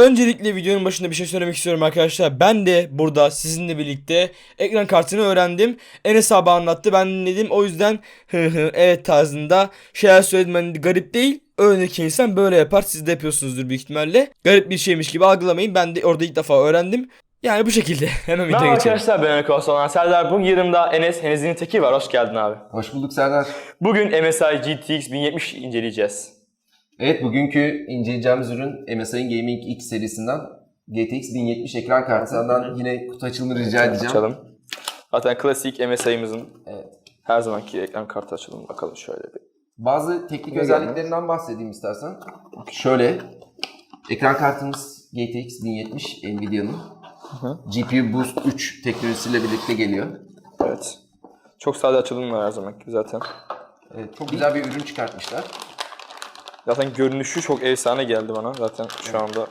Öncelikle videonun başında bir şey söylemek istiyorum arkadaşlar. Ben de burada sizinle birlikte ekran kartını öğrendim. Enes abi anlattı. Ben dinledim. O yüzden hı hı evet tarzında şeyler söyledim. Hani garip değil. Öğrenirken insan böyle yapar. Siz de yapıyorsunuzdur büyük ihtimalle. Garip bir şeymiş gibi algılamayın. Ben de orada ilk defa öradım. Yani bu şekilde. Hemen videoya Merhaba geçelim. arkadaşlar ben Ömer Kovsoğlan Serdar. Bugün yanımda Enes Henez'in teki var. Hoş geldin abi. Hoş bulduk Serdar. Bugün MSI GTX 1070 inceleyeceğiz. Evet bugünkü inceleyeceğimiz ürün MSI'ın Gaming X serisinden GTX 1070 ekran kartı. Senden yine kutu açılımı rica edeceğim. Açalım. Zaten klasik MSI'mızın Evet. her zamanki ekran kartı açalım. Bakalım şöyle bir. Bazı teknik Buraya özelliklerinden bahsedeyim istersen. Şöyle, ekran kartımız GTX 1070 Nvidia'nın GPU Boost 3 teknolojisiyle birlikte geliyor. Evet. Çok sade açılım var her zamanki zaten. Evet, çok güzel bir ürün çıkartmışlar. Zaten görünüşü çok efsane geldi bana zaten şu anda.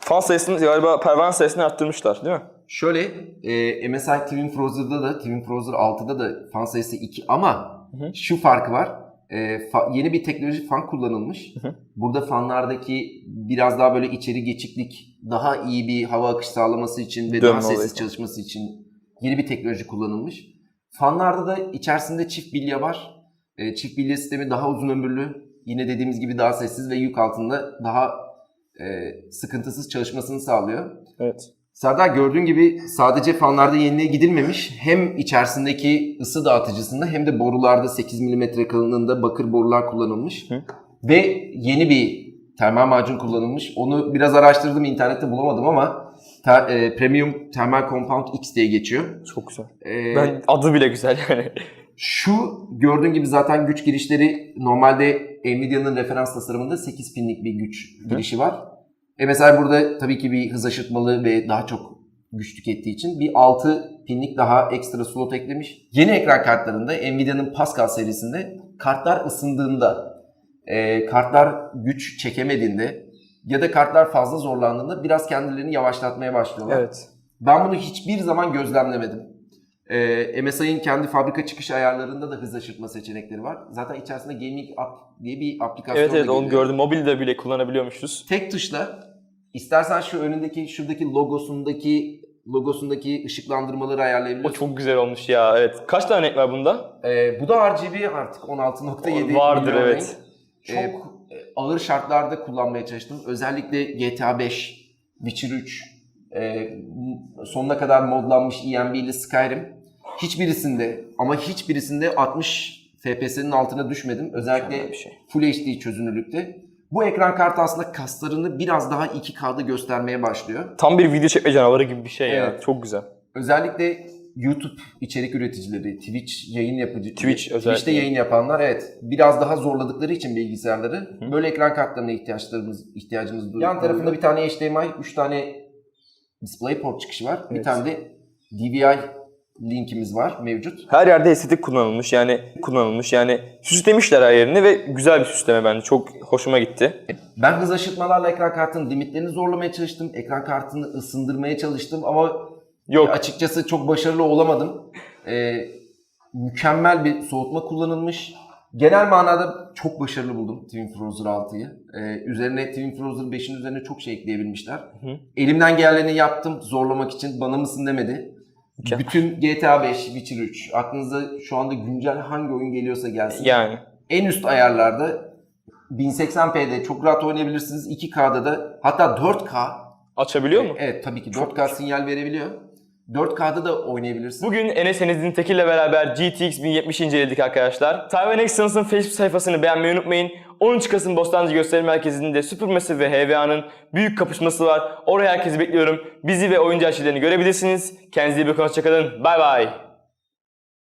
Fan sayısını galiba pervane sayısını arttırmışlar değil mi? Şöyle, e, MSI Twin Frozer'da da, Twin Frozer 6'da da fan sayısı 2 ama şu farkı var. E, fa- yeni bir teknoloji fan kullanılmış. Burada fanlardaki biraz daha böyle içeri geçiklik, daha iyi bir hava akışı sağlaması için ve Dönme daha sessiz çalışması için yeni bir teknoloji kullanılmış. Fanlarda da içerisinde çift bilye var. E, çift bilye sistemi daha uzun ömürlü. Yine dediğimiz gibi daha sessiz ve yük altında daha e, sıkıntısız çalışmasını sağlıyor. Evet. Serdar gördüğün gibi sadece fanlarda yeniliğe gidilmemiş. Hem içerisindeki ısı dağıtıcısında hem de borularda 8 mm kalınlığında bakır borular kullanılmış. Hı. Ve yeni bir termal macun kullanılmış. Onu biraz araştırdım internette bulamadım ama te- e, Premium Thermal Compound X diye geçiyor. Çok güzel. E, Ben adı bile güzel yani. Şu gördüğün gibi zaten güç girişleri normalde Nvidia'nın referans tasarımında 8 pinlik bir güç girişi var. E mesela burada tabii ki bir hız aşırtmalı ve daha çok güç tükettiği için bir 6 pinlik daha ekstra slot eklemiş. Yeni ekran kartlarında Nvidia'nın Pascal serisinde kartlar ısındığında, e, kartlar güç çekemediğinde ya da kartlar fazla zorlandığında biraz kendilerini yavaşlatmaya başlıyorlar. Evet. Ben bunu hiçbir zaman gözlemlemedim. Ee, MSI'nin kendi fabrika çıkış ayarlarında da hız aşırtma seçenekleri var. Zaten içerisinde Gaming App diye bir aplikasyon Evet evet onu gördüm. Mobilde bile kullanabiliyormuşuz. Tek tuşla istersen şu önündeki şuradaki logosundaki logosundaki ışıklandırmaları O ayarlayabiliyorsun. çok güzel olmuş ya. Evet. Kaç tane renk var bunda? Ee, bu da RGB artık 16.7 Vardır evet. renk. Çok e, ağır şartlarda kullanmaya çalıştım. Özellikle GTA 5, Witcher 3, e, sonuna kadar modlanmış ENB ile Skyrim. Hiçbirisinde ama hiçbirisinde 60 FPS'nin altına düşmedim. Özellikle bir şey. Full HD çözünürlükte. Bu ekran kartı aslında kaslarını biraz daha 2K'da göstermeye başlıyor. Tam bir video çekme canavarı gibi bir şey ya. Evet. Çok güzel. Özellikle YouTube içerik üreticileri, Twitch yayın yapıcı, Twitch Twitch'te yayın yapanlar evet biraz daha zorladıkları için bilgisayarları böyle ekran kartlarına ihtiyaçlarımız ihtiyacımız duyuyor. Yan tarafında bir tane HDMI, 3 tane DisplayPort çıkışı var. Bir Evet. tane de DVI linkimiz var mevcut. Her yerde estetik kullanılmış yani kullanılmış yani süslemişler her yerini ve güzel bir süsleme bence. Çok hoşuma gitti. Ben hız aşırtmalarla ekran kartının limitlerini zorlamaya çalıştım. Ekran kartını ısındırmaya çalıştım ama Yok. Açıkçası çok başarılı olamadım. Ee, mükemmel bir soğutma kullanılmış. Genel manada çok başarılı buldum Twin Frozer 6'yı. Ee, üzerine Twin Frozer 5'in üzerine çok şey ekleyebilmişler. hı. Elimden geleni yaptım zorlamak için. Bana mısın demedi. Mükemmel. Bütün GTA 5, Witcher 3, aklınıza şu anda güncel hangi oyun geliyorsa gelsin. Yani. En üst ayarlarda 1080p'de çok rahat oynayabilirsiniz. 2K'da da hatta 4K Açabiliyor mu? Evet tabii ki 4K sinyal verebiliyor. 4K'da da oynayabilirsin. Bugün Enes Enes'in Tekil'le beraber GTX 1070 inceledik arkadaşlar. Taiwan Excellence'ın Facebook sayfasını beğenmeyi unutmayın. 13 Kasım Bostancı Gösteri Merkezi'nde Supermassive ve HVA'nın büyük kapışması var. Oraya herkesi bekliyorum. Bizi ve oyuncu arşivlerini görebilirsiniz. Kendinize iyi bakın, hoşçakalın. Bay bay.